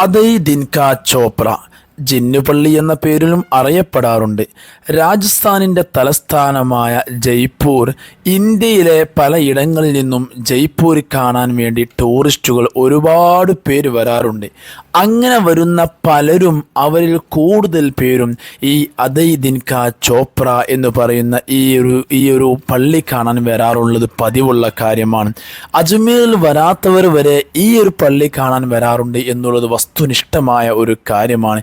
അതൈ ദിൻക ചോപ്ര. ജിന്നുപള്ളി എന്ന പേരിലും അറിയപ്പെടാറുണ്ട്. രാജസ്ഥാനിന്റെ തലസ്ഥാനമായ ജയ്പൂർ ഇന്ത്യയിലെ പലയിടങ്ങളിൽ നിന്നും ജയ്പൂർ കാണാൻ വേണ്ടി ടൂറിസ്റ്റുകൾ ഒരുപാട് പേര് വരാറുണ്ട്. അങ്ങനെ വരുന്ന പലരും അവരിൽ കൂടുതൽ പേരും ഈ അതൈ ദിൻക ചോപ്ര എന്ന് പറയുന്ന ഈ ഒരു ഈ ഒരു പള്ളി കാണാൻ വരാറുള്ളത് പതിവുള്ള കാര്യമാണ്. അജ്മീറിൽ വരാത്തവർ വരെ ഈ ഒരു പള്ളി കാണാൻ വരാറുണ്ട് എന്നുള്ളത് വസ്തുനിഷ്ഠമായ ഒരു കാര്യമാണ്.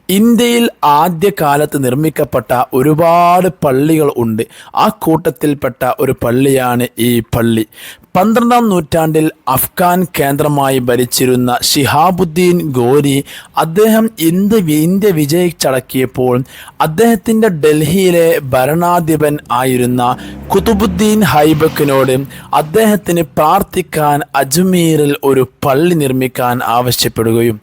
ഇന്ത്യയിൽ ആദ്യകാലത്ത് നിർമ്മിക്കപ്പെട്ട ഒരുപാട് പള്ളികൾ ഉണ്ട്. ആ കൂട്ടത്തിൽപ്പെട്ട ഒരു പള്ളിയാണ് ഈ പള്ളി. പന്ത്രണ്ടാം നൂറ്റാണ്ടിൽ അഫ്ഗാൻ കേന്ദ്രമായി ഭരിച്ചിരുന്ന ഷിഹാബുദ്ദീൻ ഗോരി അദ്ദേഹം ഇന്ത്യ ഇന്ത്യ വിജയിച്ചടക്കിയപ്പോൾ അദ്ദേഹത്തിന്റെ ഡൽഹിയിലെ ഭരണാധിപൻ ആയിരുന്ന കുതുബുദ്ദീൻ ഹൈബക്കിനോട് അദ്ദേഹത്തിന് പ്രാർത്ഥിക്കാൻ അജ്മീറിൽ ഒരു പള്ളി നിർമ്മിക്കാൻ ആവശ്യപ്പെടുകയും.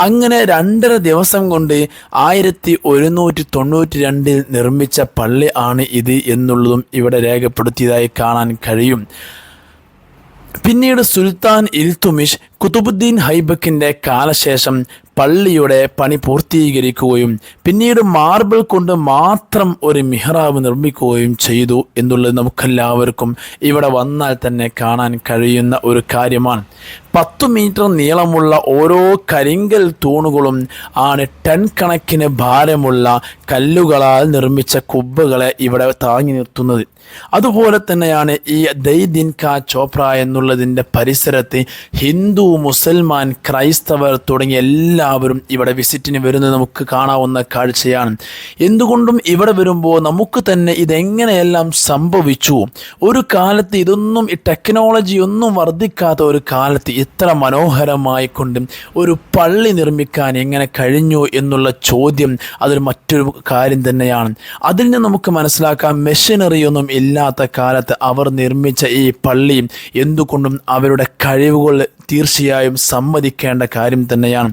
അങ്ങനെ രണ്ടര ദിവസം കൊണ്ട് ആയിരത്തി ഒരുന്നൂറ്റി തൊണ്ണൂറ്റി രണ്ടിൽ നിർമ്മിച്ച പള്ളി ആണ് ഇത് എന്നുള്ളതും ഇവിടെ രേഖപ്പെടുത്തിയതായി കാണാൻ കഴിയും. പിന്നീട് സുൽത്താൻ ഇൽത്തുമിഷ് കുതുബുദ്ദീൻ ഹൈബക്കിന്റെ കാലശേഷം പള്ളിയുടെ പണി പൂർത്തീകരിക്കുകയും പിന്നീട് മാർബിൾ കൊണ്ട് മാത്രം ഒരു മിഹ്റാബ് നിർമ്മിക്കുകയും ചെയ്തു എന്നുള്ളത് നമുക്കെല്ലാവർക്കും ഇവിടെ വന്നാൽ തന്നെ കാണാൻ കഴിയുന്ന ഒരു കാര്യമാണ്. പത്തു മീറ്റർ നീളമുള്ള ഓരോ കരിങ്കൽ തൂണുകളും ആണ് ടൺ കണക്കിന് ഭാരമുള്ള കല്ലുകളാൽ നിർമ്മിച്ച കുബ്ബുകളെ ഇവിടെ താങ്ങി നിർത്തുന്നത്. അതുപോലെ തന്നെയാണ് ഈ ദൈദിൻ ചോപ്ര എന്നുള്ളതിന്റെ പരിസരത്ത് ഹിന്ദു മുസൽമാൻ ക്രൈസ്തവർ തുടങ്ങിയ എല്ലാവരും ഇവിടെ വിസിറ്റിന് വരുന്നത് നമുക്ക് കാണാവുന്ന കാഴ്ചയാണ്. എന്തുകൊണ്ടും ഇവിടെ വരുമ്പോൾ നമുക്ക് തന്നെ ഇതെങ്ങനെയെല്ലാം സംഭവിച്ചു? ഒരു കാലത്ത് ഇതൊന്നും ഈ ടെക്നോളജി ഒന്നും വർദ്ധിക്കാത്ത ഒരു കാലത്ത് ഇത്ര മനോഹരമായി കൊണ്ട് ഒരു പള്ളി നിർമ്മിക്കാൻ എങ്ങനെ കഴിഞ്ഞു എന്നുള്ള ചോദ്യം അതൊരു മറ്റൊരു കാര്യം തന്നെയാണ്. അതിൽ നിന്ന് നമുക്ക് മനസ്സിലാക്കാം മെഷീനറി ഒന്നും ഇല്ലാത്ത കാലത്ത് അവർ നിർമ്മിച്ച ഈ പള്ളി എന്തുകൊണ്ടും അവരുടെ കഴിവുകൾ തീർച്ചയായും സമ്മതിക്കേണ്ട കാര്യം തന്നെയാണ്.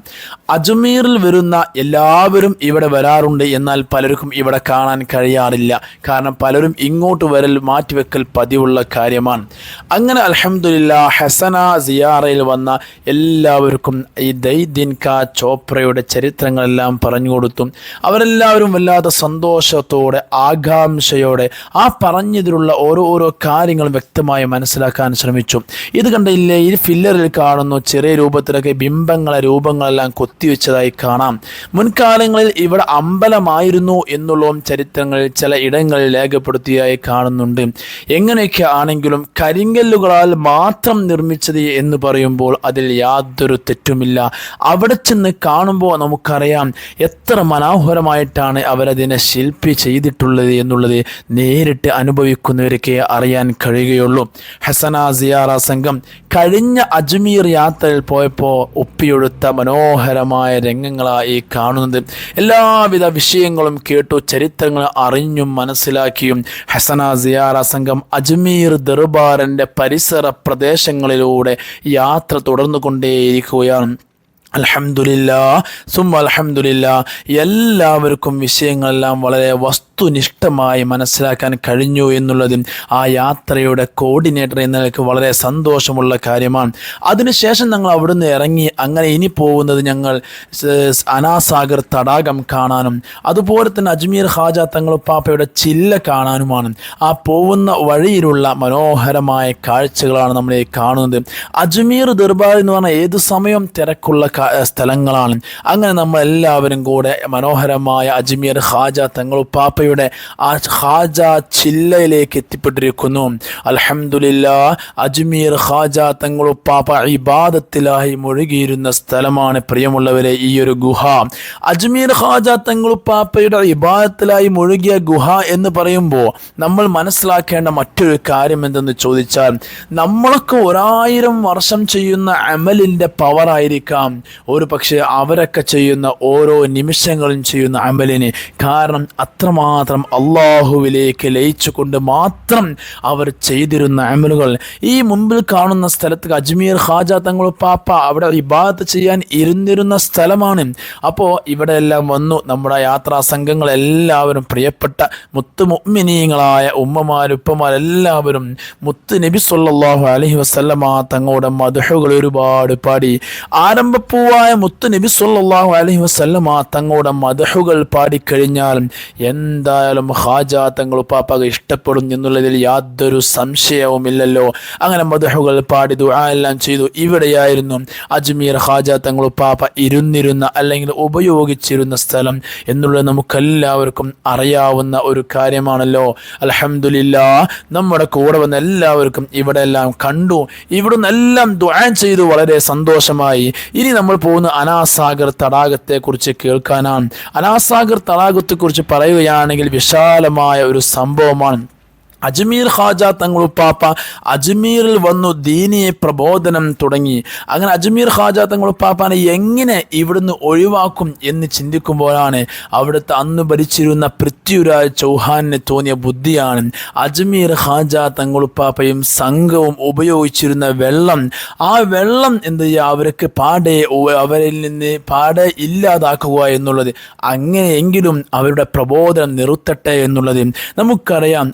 അജ്മീറിൽ വരുന്ന എല്ലാവരും ഇവിടെ വരാറുണ്ട് എന്നാൽ പലർക്കും ഇവിടെ കാണാൻ കഴിയാറില്ല. കാരണം പലരും ഇങ്ങോട്ട് വരൽ മാറ്റിവെക്കൽ പതിവുള്ള കാര്യമാണ്. അങ്ങനെ അലഹമുല്ല ഹസന സിയാറയിൽ വന്ന എല്ലാവർക്കും ഈ ദൈദിൻ കാ ചോപ്രയുടെ ചരിത്രങ്ങളെല്ലാം പറഞ്ഞു കൊടുത്തും. അവരെല്ലാവരും വല്ലാത്ത സന്തോഷത്തോടെ ആകാംക്ഷയോടെ ആ പറഞ്ഞതിലുള്ള ഓരോ ഓരോ കാര്യങ്ങളും വ്യക്തമായി മനസ്സിലാക്കാൻ ശ്രമിച്ചു. ഇത് കണ്ടില്ലേ? ഈ ഫില്ലറിൽ കാണുന്നു. ചെറിയ രൂപത്തിലൊക്കെ ബിംബങ്ങളെ രൂപങ്ങളെല്ലാം കൊത്തിവെച്ചതായി കാണാം. മുൻകാലങ്ങളിൽ ഇവിടെ അമ്പലമായിരുന്നു എന്നുള്ളതും ചരിത്രങ്ങളിൽ ചില ഇടങ്ങളിൽ രേഖപ്പെടുത്തിയതായി കാണുന്നുണ്ട്. എങ്ങനെയൊക്കെ ആണെങ്കിലും കരിങ്കല്ലുകളാൽ മാത്രം നിർമ്മിച്ചത് എന്ന് പറയുമ്പോൾ അതിൽ യാതൊരു തെറ്റുമില്ല. അവിടെ ചെന്ന് കാണുമ്പോൾ നമുക്കറിയാം എത്ര മനോഹരമായിട്ടാണ് അവരതിനെ ശില്പി ചെയ്തിട്ടുള്ളത് എന്നുള്ളത് നേരിട്ട് അനുഭവിക്കുന്നവരൊക്കെ അറിയാൻ കഴിയുകയുള്ളൂ. ഹസന സിയാറ സംഘം കഴിഞ്ഞ അജ്മീർ യാത്രയിൽ പോയപ്പോൾ ഒപ്പിയെടുത്ത മനോഹരമായ രംഗങ്ങളായി കാണുന്നത്. എല്ലാവിധ വിഷയങ്ങളും കേട്ടു ചരിത്രങ്ങൾ അറിഞ്ഞും മനസ്സിലാക്കിയും ഹസന സിയാറ സംഘം അജ്മീർ ദർബാറിന്റെ പരിസര പ്രദേശങ്ങളിലൂടെ യാത്ര തുടർന്നു കൊണ്ടേയിരിക്കുകയാണ് അലഹമുല്ല സും അലഹമുല്ല എല്ലാവർക്കും വിഷയങ്ങളെല്ലാം വളരെ വസ്തുനിഷ്ഠമായി മനസ്സിലാക്കാൻ കഴിഞ്ഞു എന്നുള്ളതും ആ യാത്രയുടെ കോർഡിനേറ്റർ എന്ന നിലയ്ക്ക് വളരെ സന്തോഷമുള്ള കാര്യമാണ്. അതിനുശേഷം ഞങ്ങൾ അവിടുന്ന് ഇറങ്ങി അങ്ങനെ ഇനി പോകുന്നത് ഞങ്ങൾ അനാസാഗർ തടാകം കാണാനും അതുപോലെ തന്നെ അജ്മീർ ഹാജ തങ്ങളുപ്പാപ്പയുടെ ചില്ല കാണാനുമാണ്. ആ പോകുന്ന വഴിയിലുള്ള മനോഹരമായ കാഴ്ചകളാണ് നമ്മൾ കാണുന്നത്. അജ്മീർ ദർബാർ എന്ന് പറഞ്ഞാൽ ഏതു സമയം തിരക്കുള്ള സ്ഥലങ്ങളാണ്. അങ്ങനെ നമ്മൾ എല്ലാവരും കൂടെ മനോഹരമായ അജ്മീർ ഹാജ തങ്ങളുപ്പാപ്പയുടെ ആ ഹാജ ചില്ലയിലേക്ക് എത്തിപ്പെട്ടിരിക്കുന്നു. അലഹമുല്ല അജ്മീർ ഹാജ തങ്ങളുപ്പാപ്പ ഇബാദത്തിലായി മുഴുകിയിരുന്ന സ്ഥലമാണ് പ്രിയമുള്ളവരെ ഈ ഒരു ഗുഹ. അജ്മീർ ഹാജ തങ്ങളുപ്പാപ്പയുടെ ഇബാദത്തിലായി മുഴുകിയ ഗുഹ എന്ന് പറയുമ്പോൾ നമ്മൾ മനസ്സിലാക്കേണ്ട മറ്റൊരു കാര്യം എന്തെന്ന് ചോദിച്ചാൽ നമ്മളൊക്കെ ഒരായിരം വർഷം ചെയ്യുന്ന അമലിന്റെ പവറായിരിക്കാം ഒരു പക്ഷേ അവരൊക്കെ ചെയ്യുന്ന ഓരോ നിമിഷങ്ങളും ചെയ്യുന്ന അമലിന് കാരണം അത്രമാത്രം അള്ളാഹുവിലേക്ക് ലയിച്ചുകൊണ്ട് മാത്രം അവർ ചെയ്തിരുന്ന അമലുകൾ. ഈ മുമ്പിൽ കാണുന്ന സ്ഥലത്ത് അജ്മീർ ഹാജ തങ്ങൾ പാപ്പ അവിടെ ഇബാദത്ത് ചെയ്യാൻ ഇരുന്നിരുന്ന സ്ഥലമാണ്. അപ്പോൾ ഇവിടെ എല്ലാം വന്നു നമ്മുടെ യാത്രാ സംഘങ്ങൾ എല്ലാവരും പ്രിയപ്പെട്ട മുത്ത് ഉപ്പമാർ എല്ലാവരും മുത്ത് നബി സല്ലാഹു അലഹി വസല്ലമ തങ്ങളുടെ മധുഹകൾ ഒരുപാട് പാടി. ആരംഭപ്പൂ മുത്തുപ്പൂവായ മുത്തു നബി സല്ലാഹു അലഹി വസല്ലമ തങ്ങളുടെ മതഹുകൾ പാടിക്കഴിഞ്ഞാൽ എന്തായാലും ഹാജ തങ്ങൾ ഉപ്പാപ്പ ഇഷ്ടപ്പെടും എന്നുള്ളതിൽ യാതൊരു സംശയവുമില്ലല്ലോ. അങ്ങനെ മധുഹുകൾ പാടി ദുആ എല്ലാം ചെയ്തു. ഇവിടെയായിരുന്നു അജ്മീർ ഹാജ തങ്ങൾ ഉപ്പാപ്പ ഇരുന്നിരുന്ന അല്ലെങ്കിൽ ഉപയോഗിച്ചിരുന്ന സ്ഥലം എന്നുള്ളത് നമുക്കെല്ലാവർക്കും അറിയാവുന്ന ഒരു കാര്യമാണല്ലോ. അൽഹംദുലില്ലാ നമ്മുടെ കൂടെ വന്ന എല്ലാവർക്കും ഇവിടെ എല്ലാം കണ്ടു. ഇവിടുന്ന് എല്ലാം ദുആ ചെയ്തു. വളരെ സന്തോഷമായി. ഇനി നമ്മൾ പോകുന്ന അനാസാഗർ തടാകത്തെക്കുറിച്ച് കേൾക്കാനാണ്. അനാസാഗർ തടാകത്തെക്കുറിച്ച് പറയുകയാണെങ്കിൽ വിശാലമായ ഒരു സംഭവമാണ് അജ്മീർ ഹാജ തങ്ങളുപ്പാപ്പ അജ്മീറിൽ വന്നു ദീനിയെ പ്രബോധനം തുടങ്ങി. അങ്ങനെ അജ്മീർ ഹാജ തങ്ങളുപ്പാപ്പാനെ എങ്ങനെ ഇവിടുന്ന് ഒഴിവാക്കും എന്ന് ചിന്തിക്കുമ്പോഴാണ് അവിടുത്തെ അന്ന് ഭരിച്ചിരുന്ന പൃഥ്വിരാജ് ചൗഹാനെ തോന്നിയ ബുദ്ധിയാണ്. അജ്മീർ ഹാജ തങ്ങളുപ്പാപ്പയും സംഘവും ഉപയോഗിച്ചിരുന്ന വെള്ളം. ആ വെള്ളം എന്ത് അവർക്ക് പാടെ അവരിൽ നിന്ന് പാടെ ഇല്ലാതാക്കുക എന്നുള്ളത്. അങ്ങനെയെങ്കിലും അവരുടെ പ്രബോധനം നിർത്തട്ടെ എന്നുള്ളത്. നമുക്കറിയാം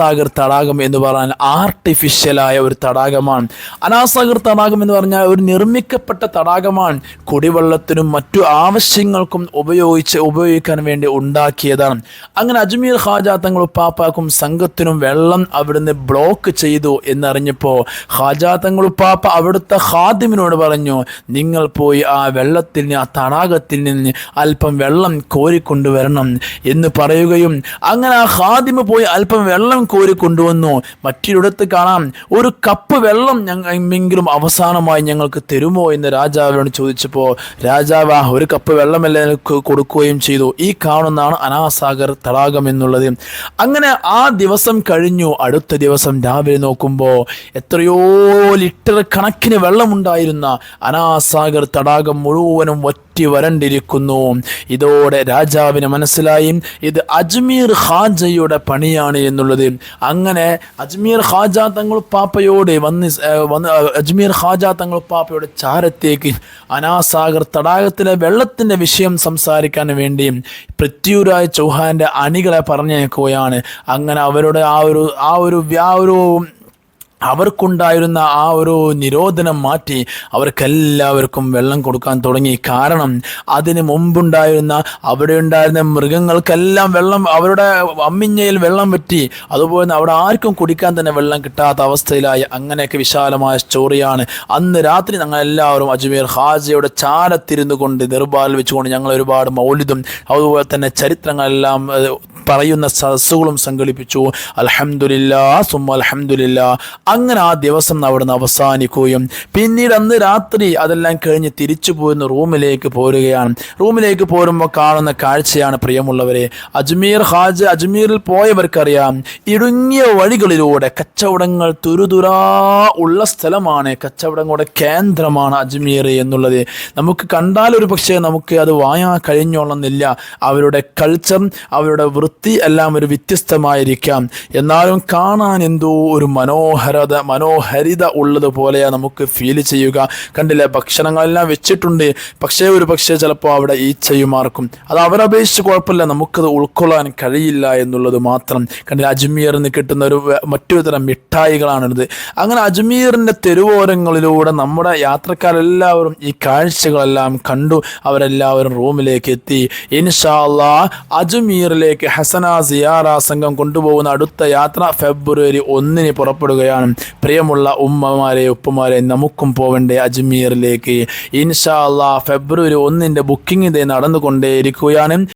അനാസാഗർ തടാകം എന്ന് പറഞ്ഞാൽ ആർട്ടിഫിഷ്യലായ ഒരു തടാകമാണ്. അനാസാഗർ തടാകം എന്ന് പറഞ്ഞാൽ ഒരു നിർമ്മിക്കപ്പെട്ട തടാകമാണ്. കുടിവെള്ളത്തിനും മറ്റു ആവശ്യങ്ങൾക്കും ഉപയോഗിച്ച് ഉപയോഗിക്കാൻ വേണ്ടി ഉണ്ടാക്കിയതാണ്. അങ്ങനെ അജ്മീർ ഖാജ തങ്ങൾ ഉപ്പാപ്പാക്കും സംഘത്തിനും വെള്ളം അവിടുന്ന് ബ്ലോക്ക് ചെയ്തു എന്നറിഞ്ഞപ്പോൾ ഖാജ തങ്ങൾ ഉപ്പാപ്പ അവിടുത്തെ ഖാദിമിനോട് പറഞ്ഞു നിങ്ങൾ പോയി ആ വെള്ളത്തിൽ നിന്ന് ആ തടാകത്തിൽ നിന്ന് അല്പം വെള്ളം കോരിക്കൊണ്ടുവരണം എന്ന് പറയുകയും അങ്ങനെ ആ ഖാദിമ് പോയി അല്പം വെള്ളം കോരി കൊണ്ടുവന്നു. മറ്റൊരിടത്ത് കാണാം. ഒരു കപ്പ് വെള്ളം ഞങ്ങളെങ്കിലും അവസാനമായി ഞങ്ങൾക്ക് തരുമോ എന്ന് രാജാവിനോട് ചോദിച്ചപ്പോൾ രാജാവ് ഒരു കപ്പ് വെള്ളമല്ലേ കൊടുക്കുകയും ചെയ്തു? ഈ കാണുന്നതാണ് അനാസാഗർ തടാകം എന്നുള്ളത്. അങ്ങനെ ആ ദിവസം കഴിഞ്ഞു. അടുത്ത ദിവസം രാവിലെ നോക്കുമ്പോൾ എത്രയോ ലിറ്റർ കണക്കിന് വെള്ളമുണ്ടായിരുന്ന അനാസാഗർ തടാകം മുഴുവനും ഒറ്റ വരണ്ടിരിക്കുന്നു. ഇതോടെ രാജാവിന് മനസ്സിലായി. ഇത് അജ്മീർ ഖാജയുടെ പണിയാണ് എന്നുള്ളത്. അങ്ങനെ അജ്മീർ ഖാജ തങ്ങൾ പാപ്പയോട് വന്ന് വന്ന് അജ്മീർ ഖാജ തങ്ങൾ പാപ്പയുടെ ചാരത്തേക്ക് അനാസാഗർ തടാകത്തിലെ വെള്ളത്തിന്റെ വിഷയം സംസാരിക്കാൻ വേണ്ടി പൃഥ്വിരാജ് ചൗഹാന്റെ അണികളെ പറഞ്ഞേക്കുകയാണ്. അങ്ങനെ അവരുടെ ആ ഒരു ആ ഒരു വ്യാ ഒരു അവർക്കുണ്ടായിരുന്ന ആ ഒരു നിരോധനം മാറ്റി അവർക്കെല്ലാവർക്കും വെള്ളം കൊടുക്കാൻ തുടങ്ങി. കാരണം അതിന് മുമ്പുണ്ടായിരുന്ന അവിടെ ഉണ്ടായിരുന്ന മൃഗങ്ങൾക്കെല്ലാം വെള്ളം അവരുടെ അമ്മിഞ്ഞയിൽ വെള്ളം പറ്റി അതുപോലെ അവിടെ ആർക്കും കുടിക്കാൻ തന്നെ വെള്ളം കിട്ടാത്ത അവസ്ഥയിലായി. അങ്ങനെയൊക്കെ വിശാലമായ സ്റ്റോറിയാണ്. അന്ന് രാത്രി ഞങ്ങൾ എല്ലാവരും അജ്മീർ ഹാജയുടെ ചാരത്തിരുന്നു കൊണ്ട് ദർബാറിൽ വെച്ചുകൊണ്ട് ഞങ്ങൾ ഒരുപാട് മൗലിതും അതുപോലെ തന്നെ ചരിത്രങ്ങളെല്ലാം പറയുന്ന സദസ്സുകളും സംഘടിപ്പിച്ചു. അൽഹംദുലില്ലാ സുമ അൽഹംദുലില്ലാ. അങ്ങനെ ആ ദിവസം അവിടുന്ന് അവസാനിക്കുകയും പിന്നീട് അന്ന് രാത്രി അതെല്ലാം കഴിഞ്ഞ് തിരിച്ചു പോരുന്ന റൂമിലേക്ക് പോരുകയാണ്. റൂമിലേക്ക് പോരുമ്പോൾ കാണുന്ന കാഴ്ചയാണ് പ്രിയമുള്ളവരെ. അജ്മീർ ഹാജ് അജ്മീറിൽ പോയവർക്കറിയാം ഇടുങ്ങിയ വഴികളിലൂടെ കച്ചവടങ്ങൾ തുരുതുരാ ഉള്ള സ്ഥലമാണ് കച്ചവടങ്ങളുടെ കേന്ദ്രമാണ് അജ്മീർ എന്നുള്ളത്. നമുക്ക് കണ്ടാൽ ഒരു പക്ഷേ നമുക്ക് അത് വാങ്ങാൻ കഴിഞ്ഞോളന്നില്ല. അവരുടെ കൾച്ചർ അവരുടെ വൃത്തി എല്ലാം ഒരു വ്യത്യസ്തമായിരിക്കാം. എന്നാലും കാണാൻ എന്തോ ഒരു മനോഹരത മനോഹരിത ഉള്ളതുപോലെയാണ് നമുക്ക് ഫീൽ ചെയ്യുക. കണ്ടില്ലേ? ഭക്ഷണങ്ങളെല്ലാം വെച്ചിട്ടുണ്ട്. പക്ഷേ ഒരു പക്ഷേ ചിലപ്പോൾ അവിടെ ഈച്ചയുമാർക്കും. അത് അവരപേക്ഷിച്ച് കുഴപ്പമില്ല. നമുക്കത് ഉൾക്കൊള്ളാൻ കഴിയില്ല എന്നുള്ളത് മാത്രം. കണ്ടില്ല? അജ്മീറിൽ നിന്ന് കിട്ടുന്ന ഒരു മറ്റൊരു തരം മിഠായികളാണിത്. അങ്ങനെ അജ്മീറിന്റെ തെരുവോരങ്ങളിലൂടെ നമ്മുടെ യാത്രക്കാരെല്ലാവരും ഈ കാഴ്ചകളെല്ലാം കണ്ടു. അവരെല്ലാവരും റൂമിലേക്ക് എത്തി. ഇൻഷാ അള്ളാ അജ്മീറിലേക്ക് ഹസന സിയാറ സംഘം കൊണ്ടുപോകുന്ന അടുത്ത യാത്ര ഫെബ്രുവരി ഒന്നിന് പുറപ്പെടുകയാണ്. പ്രിയമുള്ള ഉമ്മമാരെ ഉപ്പമാരെ നമുക്കും പോവണ്ടേ അജ്മീറിലേക്ക്. ഇൻഷാ അല്ലാ ഫെബ്രുവരി ഒന്നിന്റെ ബുക്കിംഗ് ഇതേ നടന്നുകൊണ്ടേയിരിക്കുകയാണ്.